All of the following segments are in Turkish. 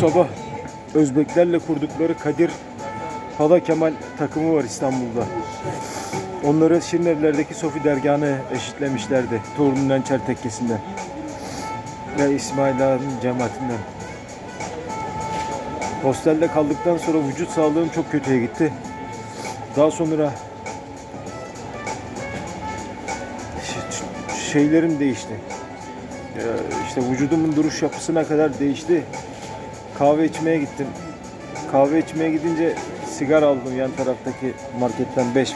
Sabah Özbeklerle kurdukları Kadir Hala Kemal takımı var İstanbul'da. Onları Şirinevler'deki Sofi dergahına eşitlemişlerdi. Tuğrul Nençer tekkesinden. Ve İsmail Ağa'nın cemaatinden. Hostelde kaldıktan sonra vücut sağlığım çok kötüye gitti. Daha sonra şeylerim değişti. Ee, işte vücudumun duruş yapısına kadar değişti. Kahve içmeye gittim. Kahve içmeye gidince sigara aldım yan taraftaki marketten 5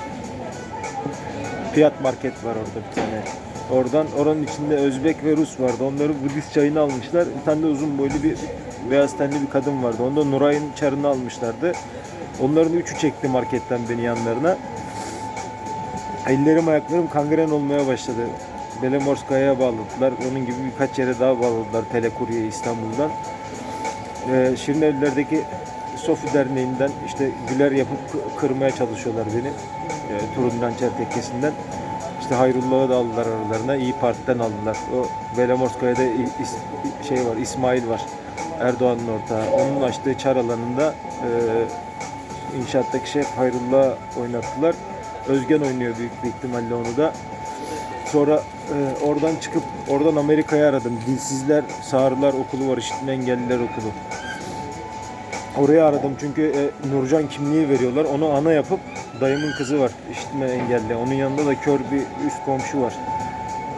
Fiyat market var orada bir tane. Oradan oranın içinde Özbek ve Rus vardı. Onları Budist çayını almışlar. Bir tane de uzun boylu bir beyaz tenli bir kadın vardı. Onda Nuray'ın çarını almışlardı. Onların üçü çekti marketten beni yanlarına. Ellerim ayaklarım kangren olmaya başladı. Belemorskaya'ya bağladılar. Onun gibi birkaç yere daha bağladılar Telekurye İstanbul'dan. Ee, Şirinevler'deki Sofi Derneği'nden işte güler yapıp kı- kırmaya çalışıyorlar beni. Ee, Turundan Çertekkesi'nden. İşte Hayrullah'ı da aldılar aralarına. İyi Parti'den aldılar. O Belemorskaya'da İ- İs- şey var, İsmail var. Erdoğan'ın ortağı. Onun açtığı çar alanında e, inşaattaki şef Hayrullah'ı oynattılar. Özgen oynuyor büyük bir ihtimalle onu da. Sonra e, oradan çıkıp oradan Amerika'ya aradım. Dilsizler, Sağırlar Okulu var, işitme engelliler okulu. Oraya aradım çünkü e, Nurcan kimliği veriyorlar. Onu ana yapıp dayımın kızı var, işitme engelli. Onun yanında da kör bir üst komşu var.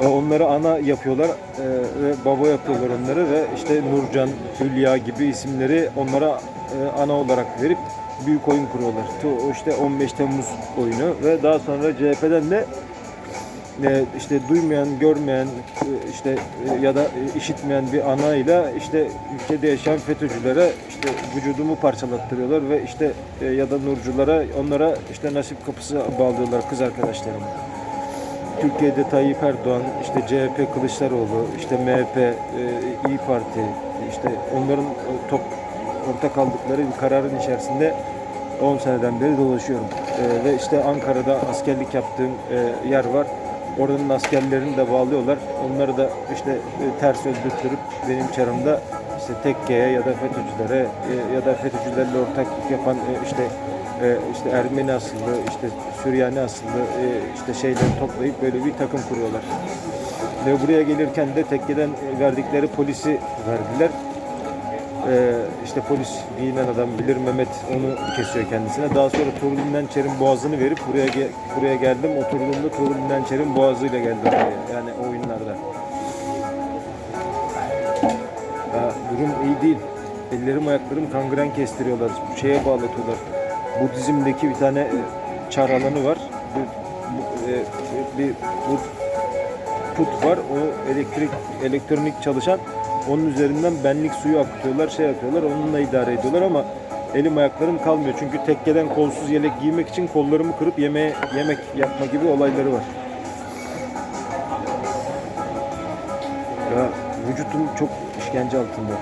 E, Onları ana yapıyorlar e, ve baba yapıyorlar onları ve işte Nurcan, Hülya gibi isimleri onlara e, ana olarak verip büyük oyun kuruyorlar. İşte 15 Temmuz oyunu ve daha sonra CHP'den de işte duymayan, görmeyen işte e, ya da işitmeyen bir anayla işte ülkede yaşayan FETÖ'cülere işte vücudumu parçalattırıyorlar ve işte e, ya da nurculara onlara işte nasip kapısı bağlıyorlar kız arkadaşlarıma. Türkiye'de Tayyip Erdoğan, işte CHP Kılıçdaroğlu, işte MHP, e, İyi Parti, işte onların top ortak aldıkları bir kararın içerisinde 10 seneden beri dolaşıyorum. E, ve işte Ankara'da askerlik yaptığım e, yer var. Oranın askerlerini de bağlıyorlar. Onları da işte e, ters öldürtürüp benim çarımda işte tekkeye ya da FETÖ'cülere e, ya da FETÖ'cülerle ortaklık yapan e, işte işte Ermeni asıllı, işte Süryani asıllı işte şeyleri toplayıp böyle bir takım kuruyorlar. Ve buraya gelirken de tekkeden verdikleri polisi verdiler. E, işte polis giyinen adam bilir Mehmet onu kesiyor kendisine. Daha sonra Tuğrul Nençer'in boğazını verip buraya buraya geldim. Oturduğumda Tuğrul Nençer'in boğazıyla geldim buraya. Yani o oyunlarda. Ya, durum iyi değil. Ellerim ayaklarım kangren kestiriyorlar. Şeye bağlatıyorlar. Budizm'deki bir tane e, çar alanı var. Bir, bu- e, bir bu put var. O elektrik elektronik çalışan. Onun üzerinden benlik suyu akıtıyorlar, şey yapıyorlar. Onunla idare ediyorlar ama elim ayaklarım kalmıyor. Çünkü tekkeden kolsuz yelek giymek için kollarımı kırıp yemeğe, yemek yapma gibi olayları var. Ya vücutum çok işkence altında.